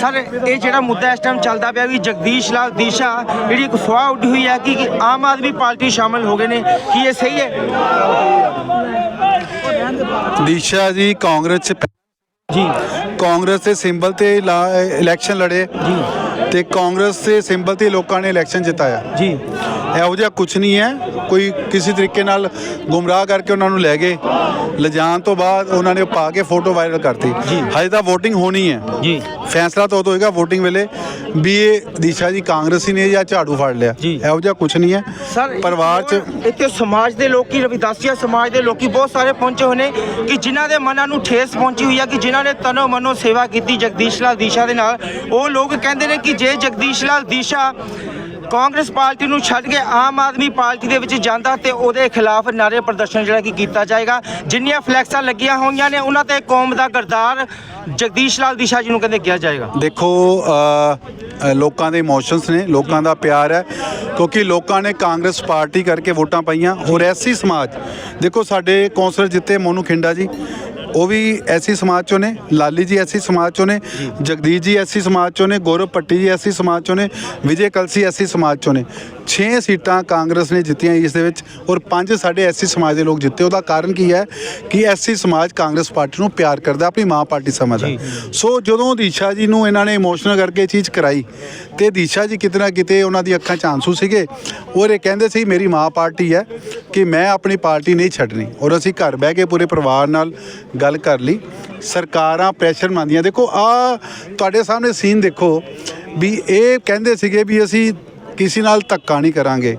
Sir ਇਹ ਜਿਹੜਾ ਮੁੱਦਾ ਇਸ ਟਾਈਮ ਚੱਲਦਾ ਪਿਆ ਵੀ ਜਗਦੀਸ਼ ਲਾਲ ਦੀਸ਼ਾ ਜਿਹੜੀ ਇੱਕ ਫਵਾਹ ਉੱਡੀ ਹੋਈ ਹੈ ਕਿ ਆਮ ਆਦਮੀ ਪਾਰਟੀ ਸ਼ਾਮਲ ਹੋ ਗਏ ਨੇ ਕੀ ਇਹ ਸਹੀ ਹੈ? ਦੀਸ਼ਾ ਜੀ ਕਾਂਗਰਸ ਚ ਜੀ। ਕਾਂਗਰਸ ਦੇ ਸਿੰਬਲ ਤੇ ਇਲੈਕਸ਼ਨ ਲੜੇ। ਤੇ ਕਾਂਗਰਸ ਦੇ ਸਿੰਬਲ ਤੇ ਲੋਕਾਂ ਨੇ ਇਲੈਕਸ਼ਨ ਜਿਤਾਇਆ। ਜੀ। ਇਹੋ ਜਿਹਾ ਕੁਝ ਨਹੀਂ ਹੈ। ਕੋਈ ਕਿਸੇ ਤਰੀਕੇ ਨਾਲ ਗੁੰਮਰਾਹ ਕਰਕੇ ਉਹਨਾਂ ਨੂੰ ਲੈ ਗਏ। ਲਿਜਾਣ ਤੋਂ ਬਾਅਦ ਉਹਨਾਂ ਨੇ ਪਾ ਕੇ ਫੋਟੋ ਵਾਇਰਲ ਕਰਤੀ। ਹਜੇ ਤਾਂ VOTING ਹੋਣੀ ਹੈ। ਜੀ। ਫੈਸਲਾ ਤਾਂ ਉਦੋਂ ਹੋਏਗਾ VOTING ਵੇਲੇ ਵੀ ਇਹ ਦੀਸ਼ਾ ਜੀ ਕਾਂਗਰਸੀ ਨੇ ਜਾਂ ਝਾੜੂ ਫੜ ਲਿਆ। ਜੀ। ਇਹੋ ਜਿਹਾ ਕੁਝ ਨਹੀਂ ਹੈ। ਸਰ ਪਰਿਵਾਰ ਚ ਇੱਥੇ ਸਮਾਜ ਦੇ ਲੋਕੀ ਰਵਿਦਾਸੀਆ ਸਮਾਜ ਦੇ ਲੋਕੀ ਬਹੁਤ ਸਾਰੇ ਪਹੁੰਚੇ ਹੋਏ ਨੇ ਕਿ ਜਿਨ੍ਹਾਂ ਦੇ ਮਨਾਂ ਨੂੰ ਠੇਸ ਪਹੁੰਚੀ ਹੋਈ ਹੈ ਕਿ ਜਿਨ੍ਹਾਂ ਨੇ ਤਨੋ ਮਨੋ ਸੇਵਾ ਕੀਤੀ ਜਗਦੀਸ਼ ਲਾਲ ਦੀਸ਼ਾ ਦੇ ਨਾਲ। ਉਹ ਲੋਕ ਕਹਿੰਦੇ ਨੇ ਕਿ ਜੇ ਜਗਦੀਸ਼ ਲਾਲ ਦੀਸ਼ਾ ਕਾਂਗਰਸ ਪਾਰਟੀ ਨੂੰ ਛੱਡ ਕੇ ਆਮ ਆਦਮੀ ਪਾਰਟੀ ਦੇ ਵਿੱਚ ਜਾਂਦਾ ਤੇ ਉਹਦੇ ਖਿਲਾਫ ਨਾਰੇ ਪ੍ਰਦਰਸ਼ਨ ਜਿਹੜਾ ਕਿ ਕੀਤਾ ਜਾਏਗਾ। ਜਿੰਨੀਆਂ ਫਲੈਕਸਾਂ ਲੱਗੀਆਂ ਹੋਈਆਂ ਨੇ, ਉਹਨਾਂ ਤੇ ਕੌਮ ਦਾ ਗਰਦਾਰ ਜਗਦੀਸ਼ ਲਾਲ ਦੀਸ਼ਾ ਜੀ ਨੂੰ ਕਹਿੰਦੇ ਕਿਹਾ ਜਾਏਗਾ। ਦੇਖੋ ਲੋਕਾਂ ਦੇ ਇਮੋਸ਼ਨਸ ਨੇ, ਲੋਕਾਂ ਦਾ ਪਿਆਰ ਹੈ, ਕਿਉਂਕਿ ਲੋਕਾਂ ਨੇ ਕਾਂਗਰਸ ਪਾਰਟੀ ਕਰਕੇ ਵੋਟਾਂ ਪਾਈਆਂ। ਔਰ ਐਸੀ ਸਮਾਜ, ਦੇਖੋ ਸਾਡੇ ਕੌਂਸਲਰ ਜਿੱਤੇ ਮੋਨੂ ਖਿੰਡਾ ਜੀ ਉਹ ਵੀ ਐਸੀ ਸਮਾਜ ਚੋਂ ਨੇ ਲਾਲੀ ਜੀ ਐਸੀ ਸਮਾਜ ਚੋਂ ਨੇ ਜਗਦੀਸ਼ ਜੀ ਐਸੀ ਸਮਾਜ ਚੋਂ ਨੇ ਗੌਰਵ ਪੱਟੀ ਜੀ ਐਸੀ ਸਮਾਜ ਚੋਂ ਨੇ ਵਿਜੇ ਕਲਸੀ ਐਸੀ ਸਮਾਜ ਚੋਂ ਨੇ। 6 ਸੀਟਾਂ ਕਾਂਗਰਸ ਨੇ ਜਿੱਤੀਆਂ ਇਸ ਦੇ ਵਿੱਚ ਔਰ 5 ਸਾਡੇ ਐਸੀ ਸਮਾਜ ਦੇ ਲੋਕ ਜਿੱਤੇ। ਉਹਦਾ ਕਾਰਨ ਕੀ ਹੈ ਕਿ ਐਸੀ ਸਮਾਜ ਕਾਂਗਰਸ ਪਾਰਟੀ ਨੂੰ ਪਿਆਰ ਕਰਦਾ ਆਪਣੀ ਮਾਂ ਪਾਰਟੀ ਸਮਝਦਾ। ਸੋ ਜਦੋਂ ਦੀਸ਼ਾ ਜੀ ਨੂੰ ਇਹਨਾਂ ਨੇ ਇਮੋਸ਼ਨਲ ਕਰਕੇ ਇਹ ਚੀਜ਼ ਕਰਾਈ ਤੇ ਦੀਸ਼ਾ ਜੀ ਕਿਤੇ ਨਾ ਕਿਤੇ ਉਹਨਾਂ ਦੀ ਅੱਖਾਂ 'ਚ ਆਂਸੂ ਸੀਗੇ ਔਰ ਇਹ ਕਹਿੰਦੇ ਸੀ ਮੇਰੀ ਮਾਂ ਪਾਰਟੀ ਹੈ ਕਿ ਮੈਂ ਆਪਣੀ ਪਾਰਟੀ ਨਹੀਂ ਛੱਡਣੀ ਔਰ ਅਸੀਂ ਘਰ ਬਹਿ ਕੇ ਪੂਰੇ ਪਰਿਵਾਰ ਨਾਲ ਗੱਲ ਕਰ ਲਈ। ਸਰਕਾਰਾਂ ਪ੍ਰੈਸ਼ਰ ਮੰਨਦੀਆਂ। ਦੇਖੋ, ਆ ਤੁਹਾਡੇ ਸਾਹਮਣੇ ਸੀਨ ਦੇਖੋ ਵੀ ਇਹ ਕਹਿੰਦੇ ਸੀਗੇ ਵੀ ਅਸੀਂ ਕਿਸੇ ਨਾਲ ਧੱਕਾ ਨਹੀਂ ਕਰਾਂਗੇ।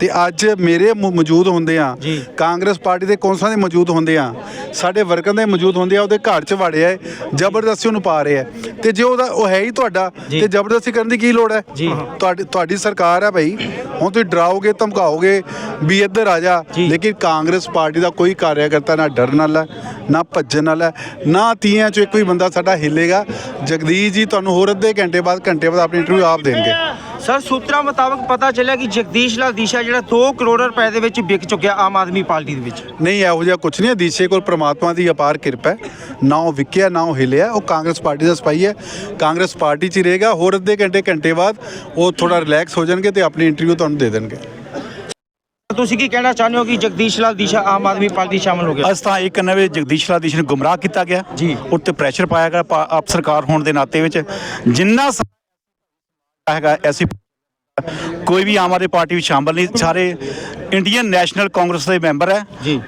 ਤੇ ਅੱਜ ਮੇਰੇ ਮ- ਮੌਜੂਦ ਹੁੰਦੇ ਆ ਜੀ। ਕਾਂਗਰਸ ਪਾਰਟੀ ਦੇ ਕੌਂਸਲਾਂ ਦੇ ਮੌਜੂਦ ਹੁੰਦੇ ਆ ਸਾਡੇ ਵਰਕਰਾਂ ਦੇ ਮੌਜੂਦ ਹੁੰਦੇ ਆ ਉਹਦੇ ਘਰ 'ਚ ਵੜਿਆ ਹੈ ਜ਼ਬਰਦਸਤੀ ਉਹਨੂੰ ਪਾ ਰਿਹਾ ਹੈ ਤੇ ਜੇ ਉਹਦਾ ਉਹ ਹੈ ਹੀ ਤੁਹਾਡਾ ਜੀ। ਤੇ ਜ਼ਬਰਦਸਤੀ ਕਰਨ ਦੀ ਕੀ ਲੋੜ ਹੈ ਜੀ। ਤੁਹਾਡੀ ਤੁਹਾਡੀ ਸਰਕਾਰ ਹੈ ਭਾਈ ਹੁਣ ਤੁਸੀਂ ਡਰਾਓਗੇ ਧਮਕਾਓਗੇ ਵੀ ਇੱਧਰ ਆ ਜਾ ਜੀ। ਲੇਕਿਨ ਕਾਂਗਰਸ ਪਾਰਟੀ ਦਾ ਕੋਈ ਕਾਰਿਆਕਰਤਾ ਨਾ ਡਰਨ ਵਾਲਾ ਹੈ, ਨਾ ਭੱਜਣ ਵਾਲਾ ਹੈ, ਨਾ ਤੀਆਂ ਚੋਂ ਇੱਕ ਵੀ ਬੰਦਾ ਸਾਡਾ ਹਿੱਲੇਗਾ ਜਗਦੀਸ਼ ਜੀ ਤੁਹਾਨੂੰ ਹੋਰ ਅੱਧੇ ਘੰਟੇ ਬਾਅਦ ਘੰਟੇ ਬਾਅਦ ਆਪਣੀ ਇੰਟਰਵਿਊ ਆਪ ਦੇਣਗੇ ਸਰ ਸੂਤਰਾਂ ਮੁਤਾਬਕ ਪਤਾ ਚੱਲਿਆ ਕਿ ਜਗਦੀਸ਼ ਲਾਲ ਦੀਸ਼ਾ ਜਿਹੜਾ 2 ਕਰੋੜ ਰੁਪਏ ਦੇ ਵਿੱਚ ਵਿਕ ਚੁੱਕਿਆ ਆਮ ਆਦਮੀ ਪਾਰਟੀ ਦੇ ਵਿੱਚ। ਨਹੀਂ ਇਹੋ ਜਿਹਾ ਕੁਝ ਨਹੀਂ ਹੈ। ਦੀਸ਼ੇ ਕੋਲ ਪ੍ਰਮਾਤਮਾ ਦੀ ਅਪਾਰ ਕਿਰਪਾ ਹੈ। ਨਾ ਉਹ ਵਿਕਿਆ ਨਾ ਉਹ ਹਿਲਿਆ। ਉਹ ਕਾਂਗਰਸ ਪਾਰਟੀ ਦਾ ਸਿਪਾਹੀ ਹੈ। ਕਾਂਗਰਸ ਪਾਰਟੀ 'ਚ ਹੀ ਰਹੇਗਾ। ਹੋਰ ਅੱਧੇ ਘੰਟੇ ਘੰਟੇ ਬਾਅਦ ਉਹ ਥੋੜਾ ਰਿਲੈਕਸ ਹੋ ਜਾਣਗੇ ਤੇ ਆਪਣੀ ਇੰਟਰਵਿਊ ਤੁਹਾਨੂੰ ਦੇ ਦੇਣਗੇ। ਤੁਸੀਂ ਕੀ ਕਹਿਣਾ ਚਾਹੁੰਦੇ ਹੋ ਕਿ ਜਗਦੀਸ਼ ਲਾਲ ਦੀਸ਼ਾ ਆਮ ਆਦਮੀ ਪਾਰਟੀ ਸ਼ਾਮਲ ਹੋ ਗਿਆ ਅਸ ਤਾਂ ਇਹ ਕਹਿੰਦੇ ਵੀ ਜਗਦੀਸ਼ ਲਾਦੀਸ਼ ਨੂੰ ਗੁੰਮਰਾਹ ਕੀਤਾ ਗਿਆ। ਜੀ। ਉੱਤੇ ਪ੍ਰੈਸ਼ਰ ਪਾਇਆ ਗਿਆ। ਆਪ ਸਰਕਾਰ ਹੋਣ ਦੇ ਨਾਤੇ ਵਿੱਚ ਜਿੰਨਾ ਹੈਗਾ ਐਸੀ ਕੋਈ ਵੀ ਆਮ ਆਦਮੀ ਪਾਰਟੀ ਵਿੱਚ ਸ਼ਾਮਲ ਨਹੀਂ। ਸਾਰੇ ਇੰਡੀਅਨ ਨੈਸ਼ਨਲ ਕਾਂਗਰਸ ਦੇ ਮੈਂਬਰ ਹੈ।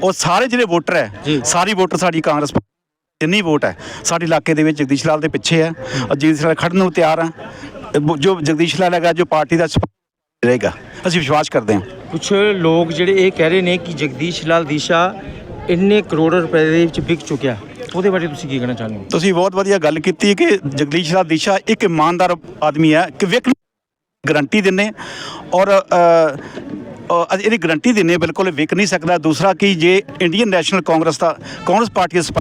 ਉਹ ਸਾਰੇ ਜਿਹੜੇ ਵੋਟਰ। ਹੈ ਸਾਰੀ ਵੋਟਰ ਸਾਡੀ ਕਾਂਗਰਸ ਜਿੰਨੀ ਵੋਟ ਹੈ ਸਾਡੇ ਇਲਾਕੇ ਦੇ ਵਿੱਚ ਜਗਦੀਸ਼ ਲਾਲ ਦੇ ਪਿੱਛੇ ਹੈ। ਔਰ ਜਗਦੀਸ਼ ਲਾਲ ਖੜਨ ਨੂੰ ਤਿਆਰ ਹੈ। ਜੋ ਜਗਦੀਸ਼ ਲਾਲ ਹੈਗਾ ਜੋ ਪਾਰਟੀ ਦਾ ਰਹੇਗਾ ਅਸੀਂ ਵਿਸ਼ਵਾਸ ਕਰਦੇ ਹਾਂ। ਕੁਝ ਲੋਕ ਜਿਹੜੇ ਇਹ ਕਹਿ ਰਹੇ ਨੇ ਕਿ ਜਗਦੀਸ਼ ਲਾਲ ਦੀਸ਼ਾ ਇੰਨੇ ਕਰੋੜ ਰੁਪਏ ਦੇ ਵਿੱਚ ਵਿਕ ਚੁੱਕਿਆ। ਉਹਦੇ ਬਾਰੇ ਤੁਸੀਂ ਕੀ ਕਹਿਣਾ ਚਾਹੁੰਦੇ ਹੋ? ਤੁਸੀਂ ਬਹੁਤ ਵਧੀਆ ਗੱਲ ਕੀਤੀ ਕਿ ਜਗਦੀਸ਼ ਲਾਲ ਦਿਸ਼ਾ ਇੱਕ ਇਮਾਨਦਾਰ ਆਦਮੀ ਹੈ ਕਿ ਵਿਕ ਗਰੰਟੀ ਦਿੰਨੇ ਔਰ ਅਸੀਂ ਇਹਦੀ ਗਰੰਟੀ ਦਿੰਨੇ ਬਿਲਕੁਲ ਵਿਕ ਨਹੀਂ ਸਕਦਾ। ਦੂਸਰਾ ਕਿ ਜੇ ਇੰਡੀਅਨ ਨੈਸ਼ਨਲ ਕਾਂਗਰਸ ਦਾ ਕਾਂਗਰਸ ਪਾਰਟੀ ਦਾ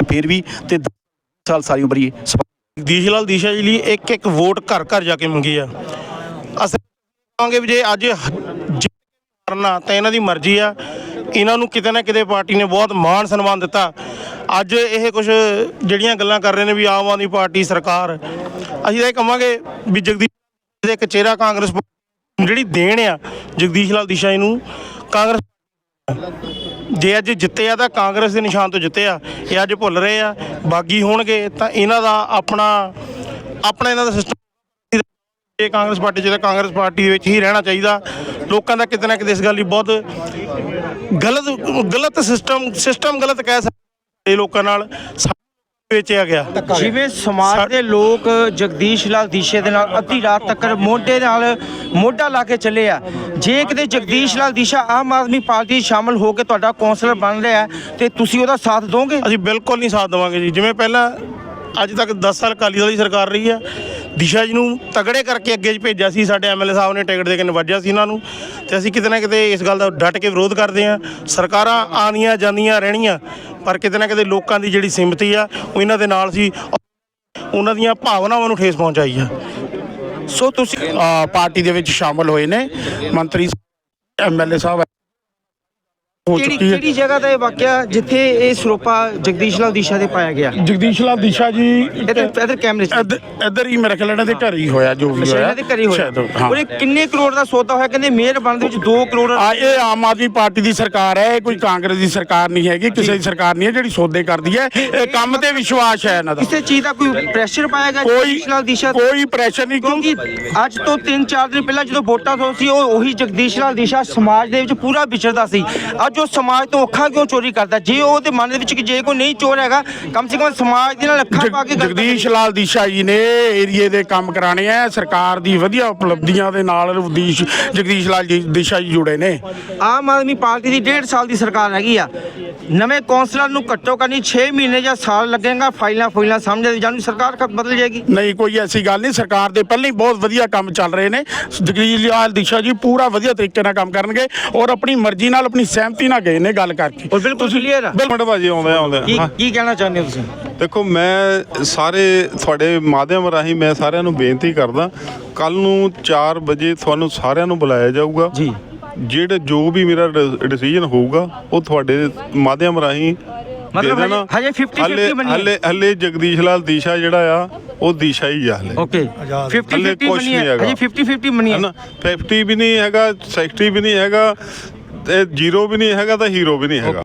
ਫਿਰ ਵੀ ਤੇ ਦਸ ਸਾਲ ਸਾਰੀ ਉਮਰ ਹੀ ਦੀਸ਼ ਲਾਲ ਦੀਸ਼ਾ ਜੀ ਲਈ ਇੱਕ ਇੱਕ ਵੋਟ ਘਰ ਘਰ ਜਾ ਕੇ ਮੰਗੀ ਆ। ਅਸੀਂ ਕਹਾਂਗੇ ਵੀ ਜੇ ਅੱਜ ਜਿੱਤ ਕਰਨਾ ਤਾਂ ਇਹਨਾਂ ਦੀ ਮਰਜ਼ੀ ਆ। ਇਹਨਾਂ ਨੂੰ ਕਿਤੇ ਨਾ ਕਿਤੇ ਪਾਰਟੀ ਨੇ ਬਹੁਤ ਮਾਣ ਸਨਮਾਨ ਦਿੱਤਾ। ਅੱਜ ਇਹ ਕੁਝ ਜਿਹੜੀਆਂ ਗੱਲਾਂ ਕਰ ਰਹੇ ਨੇ ਵੀ ਆਮ ਆਦਮੀ ਪਾਰਟੀ ਸਰਕਾਰ, ਅਸੀਂ ਤਾਂ ਇਹ ਕਹਾਂਗੇ ਵੀ ਜਗਦੀਸ਼ ਦੇ ਇੱਕ ਚਿਹਰਾ ਕਾਂਗਰਸ ਜਿਹੜੀ ਦੇਣ ਆ, ਜਗਦੀਸ਼ ਲਾਲ ਦੀਸ਼ਾ ਜੀ ਨੂੰ, ਕਾਂਗਰਸ ਜੇ ਅੱਜ ਜਿੱਤੇ ਆ ਤਾਂ ਕਾਂਗਰਸ ਦੇ ਨਿਸ਼ਾਨ ਤੋਂ ਜਿੱਤੇ ਆ ਇਹ ਅੱਜ ਭੁੱਲ ਰਹੇ ਆ, ਬਾਗੀ ਹੋਣਗੇ ਤਾਂ ਇਹਨਾਂ ਦਾ ਆਪਣਾ ਆਪਣਾ ਇਹਨਾਂ ਦਾ ਸਿਸਟਮ ਇਹ ਕਾਂਗਰਸ ਪਾਰਟੀ ਚ ਕਾਂਗਰਸ ਪਾਰਟੀ ਦੇ ਵਿੱਚ ਹੀ ਰਹਿਣਾ ਚਾਹੀਦਾ। ਲੋਕਾਂ ਦਾ ਕਿਤੇ ਨਾ ਕਿਤੇ ਇਸ ਗੱਲ ਲਈ ਬਹੁਤ ਗਲਤ ਗਲਤ ਸਿਸਟਮ ਸਿਸਟਮ ਗਲਤ ਕਹਿ ਸਕਦੇ ਲੋਕਾਂ ਨਾਲ। ਵੇਚਿਆ ਗਿਆ। ਜਿਵੇਂ ਸਮਾਜ ਦੇ ਲੋਕ ਜਗਦੀਸ਼ ਲਾਲ ਦੀਸ਼ੇ ਦੇ ਨਾਲ ਅੱਧੀ ਰਾਤ ਤੱਕ ਮੋਢੇ ਨਾਲ ਮੋਢਾ ਲਾ ਕੇ ਚੱਲੇ ਆ। ਜੇ ਕਿਤੇ ਜਗਦੀਸ਼ ਲਾਲ ਦੀਸ਼ਾ ਆਮ ਆਦਮੀ ਪਾਰਟੀ ਸ਼ਾਮਲ ਹੋ ਕੇ ਤੁਹਾਡਾ ਕੌਂਸਲਰ ਬਣ ਰਿਹਾ ਹੈ, ਤੇ ਤੁਸੀਂ ਉਹਦਾ ਸਾਥ ਦੋਗੇ? ਅਸੀਂ ਬਿਲਕੁਲ ਨਹੀਂ ਸਾਥ ਦੇਵਾਂਗੇ ਜੀ। ਜਿਵੇਂ ਪਹਿਲਾਂ ਅੱਜ ਤੱਕ 10 ਸਾਲ ਅਕਾਲੀ ਦਲ ਦੀ ਸਰਕਾਰ ਰਹੀ ਆ ਦਿਸ਼ਾ ਜੀ ਨੂੰ ਤਗੜੇ ਕਰਕੇ ਅੱਗੇ ਚ ਭੇਜਿਆ ਸੀ, ਸਾਡੇ ਐਮਐਲਏ ਸਾਹਿਬ ਨੇ ਟਿਕਟ ਦੇ ਕੇ ਨਵਾਜਿਆ ਸੀ ਇਹਨਾਂ ਨੂੰ ਤੇ ਅਸੀਂ ਕਿਤੇ ਨਾ ਕਿਤੇ ਇਸ ਗੱਲ ਦਾ ਡਟ ਕੇ ਵਿਰੋਧ ਕਰਦੇ ਹਾਂ। ਸਰਕਾਰਾਂ ਆਉਂਦੀਆਂ ਜਾਂਦੀਆਂ ਰਹਿਣੀਆਂ, ਪਰ ਕਿਤੇ ਨਾ ਕਿਤੇ ਲੋਕਾਂ ਦੀ ਜਿਹੜੀ ਸਿੰਮਤੀ ਆ, ਉਹ ਇਹਨਾਂ ਦੇ ਨਾਲ ਸੀ। ਉਹਨਾਂ ਦੀਆਂ ਭਾਵਨਾਵਾਂ ਨੂੰ ਠੇਸ ਪਹੁੰਚਾਈ ਆ। ਸੋ ਤੁਸੀਂ ਪਾਰਟੀ ਦੇ ਵਿੱਚ ਸ਼ਾਮਲ ਹੋਏ ਨੇ। ਮੰਤਰੀ ਐਮਐਲਏ ਸਾਹਿਬ ਹੋ ਕਿਹੜੀ ਚੁੱਕੀ ਹੈ। ਕਿਹੜੀ ਜਗ੍ਹਾ ਦਾ ਇਹ ਵਾਕਿਆ ਜਿੱਥੇ ਇਹ ਸਰੋਪਾ ਜਗਦੀਸ਼ ਲਾਲ ਦਿਸ਼ਾ ਦੇ ਪਾਇਆ ਗਿਆ? ਜਗਦੀਸ਼ ਲਾਲ ਦਿਸ਼ਾ ਜੀ ਇਧਰ ਇਧਰ ਕੈਮਰੇ 'ਚ। ਇੱਧ- ਇੱਧਰ ਹੀ ਮੇਰੇ ਖਿਆਲ ਇਹਨਾਂ ਦੇ ਘਰ ਹੀ ਹੋਇਆ ਜੋ ਵੀ ਅੱਛਾ, ਹੋਇਆ। ਇਹਨਾਂ ਦੇ ਘਰੇ ਹੋਇਆ। ਸ਼ਾਇਦ, ਹਾਂ। ਉਹਨੇ ਕਿੰਨੇ ਕਰੋੜ ਦਾ ਸੌਦਾ ਹੋਇਆ? ਕਹਿੰਦੇ ਮੇਅਰ ਬਣਨ ਦੇ ਵਿੱਚ 2 ਕਰੋੜ ਆ ਇਹ ਆਮ ਆਦਮੀ ਪਾਰਟੀ ਦੀ ਸਰਕਾਰ ਹੈ ਇਹ ਕੋਈ ਕਾਂਗਰਸ ਦੀ ਸਰਕਾਰ ਨਹੀਂ ਹੈਗੀ ਕਿਸੇ ਦੀ ਸਰਕਾਰ ਨਹੀਂ ਹੈ ਜਿਹੜੀ ਸੌਦੇ ਕਰਦੀ ਹੈ। ਇਹ ਕੰਮ ਤੇ ਵਿਸ਼ਵਾਸ ਹੈ ਇਹਨਾਂ ਦਾ। ਕਿਸੇ ਚੀਜ਼ ਦਾ ਕੋਈ ਪ੍ਰੈਸ਼ਰ ਪਾਇਆ ਗਿਆ ਕੋਈ ਜਗਦੀਸ਼ ਲਾਲ ਦਿਸ਼ਾ ਤੇ? ਕੋਈ ਪ੍ਰੈਸ਼ਰ ਨਹੀਂ ਕਿਉਂਕਿ ਅੱਜ ਤੋਂ 3-4 ਦਿਨ ਪਹਿਲਾਂ ਜਦੋਂ ਵੋਟਾਂ ਤੋਂ ਸੀ ਉਹ ਉਹੀ ਜਗਦੀਸ਼ ਲਾਲ ਦਿਸ਼ਾ ਸਮਾਜ ਦੇ ਵਿੱਚ ਪੂਰਾ ਵਿਚਰਦਾ ਸੀ। ਅੱਜ ਉਹ ਸਮਾਜ ਤੋਂ ਅੱਖਾਂ ਕਿਉਂ ਚੋਰੀ ਕਰਦਾ? ਜੇ ਉਹਦੇ ਮਨ ਦੇ ਵਿੱਚ ਕਿ ਜੇ ਕੋਈ ਨਹੀਂ ਚੋਰ ਹੈਗਾ ਕਮ ਸੇ ਕਮ ਸਮਾਜ ਦੇ ਨਾਲ ਅੱਖਾਂ ਪਾ ਕੇ ਗੱਲ ਜਗਦੀਸ਼ ਲਾਲ ਦਿਸ਼ਾ ਜੀ ਨੇ ਏਰੀਏ ਦੇ ਕੰਮ ਕਰਾਣੇ ਆ ਸਰਕਾਰ ਦੀ ਵਧੀਆ ਉਪਲਬਧੀਆਂ ਦੇ ਨਾਲ ਜਗਦੀਸ਼ ਜਗਦੀਸ਼ ਲਾਲ ਜੀ ਦਿਸ਼ਾ ਜੀ ਜੁੜੇ ਨੇ। ਆਮ ਆਦਮੀ ਪਾਰਟੀ ਦੀ 1.5 ਸਾਲ ਦੀ ਸਰਕਾਰ ਹੈਗੀ ਆ। ਨਵੇਂ ਕੌਂਸਲਰ ਨੂੰ ਘੱਟੋ ਘੱਟ 6 ਮਹੀਨੇ ਜਾਂ ਸਾਲ ਲੱਗੇਗਾ ਫਾਈਲਾਂ ਫਾਈਲਾਂ ਸਮਝ ਜਾਣੀ ਸਰਕਾਰ ਕਦ ਬਦਲ ਜਾਏਗੀ। ਨਹੀਂ ਕੋਈ ਐਸੀ ਗੱਲ ਨਹੀਂ। ਸਰਕਾਰ ਦੇ ਪਹਿਲਾਂ ਹੀ ਬਹੁਤ ਵਧੀਆ ਕੰਮ ਚੱਲ ਰਹੇ ਨੇ। ਜਗਦੀਸ਼ ਲਾਲ ਦਿਸ਼ਾ ਜੀ ਪੂਰਾ ਵਧੀਆ ਤਰੀਕੇ ਨਾਲ ਕੰਮ ਕਰਨਗੇ ਔਰ ਆਪਣੀ ਮਰਜ਼ੀ ਨਾਲ ਆਪਣੀ ਸਹਿਮਤੀ ਨਾਲ ਗਏ ਨੇ ਗੱਲ ਕਰਕੇ। ਔਰ ਬਿਲਕੁਲ ਕਲੀਅਰ ਆ। ਮਿੰਟ ਭਾਜੀ ਆਉਂਦੇ ਆਉਂਦੇ ਕੀ ਕੀ ਕਹਿਣਾ ਚਾਹੁੰਦੇ ਹੋ ਤੁਸੀਂ? ਦੇਖੋ ਮੈਂ ਸਾਰੇ ਤੁਹਾਡੇ ਮਾਧਿਅਮ ਰਾਹੀਂ ਮੈਂ ਸਾਰਿਆਂ ਨੂੰ ਬੇਨਤੀ ਕਰਦਾ ਕੱਲ ਨੂੰ 4 ਵਜੇ ਤੁਹਾਨੂੰ ਸਾਰਿਆਂ ਨੂੰ ਬੁਲਾਇਆ ਜਾਊਗਾ। ਜੀ। ਜਿਹੜੇ ਜੋ ਵੀ ਮੇਰਾ ਡਿਸੀਜਨ ਹੋਊਗਾ ਉਹ ਤੁਹਾਡੇ ਮਾਧਿਅਮ ਰਾਹੀਂ ਦੇ ਮਤਲਬ ਦੇਣਾ। ਹਜੇ- ਹਜੇ 50-50 ਹਲੇ ਬਣੀ ਹੈ। ਹਲੇ ਹਲੇ ਜਗਦੀਸ਼ ਲਾਲ ਦੀਸ਼ਾ ਜਿਹੜਾ ਆ ਉਹ ਦੀਸ਼ਾ ਹੀ ਆ ਹਲੇ। ਓਕੇ 50 ਹਲੇ 50 ਕੁਛ ਬਣੀ ਨਹੀਂ ਹੈ। ਹੈਗਾ। ਹਜੇ 50 50 ਬਣੀ ਹੈ। ਹਨਾ? 50 ਵੀ ਨਹੀਂ ਹੈਗਾ 60 ਵੀ ਨਹੀਂ ਹੈਗਾ ਤੇ ਜ਼ੀਰੋ ਵੀ ਨਹੀਂ ਹੈਗਾ ਤਾਂ ਹੀਰੋ ਵੀ ਨਹੀਂ ਹੈਗਾ।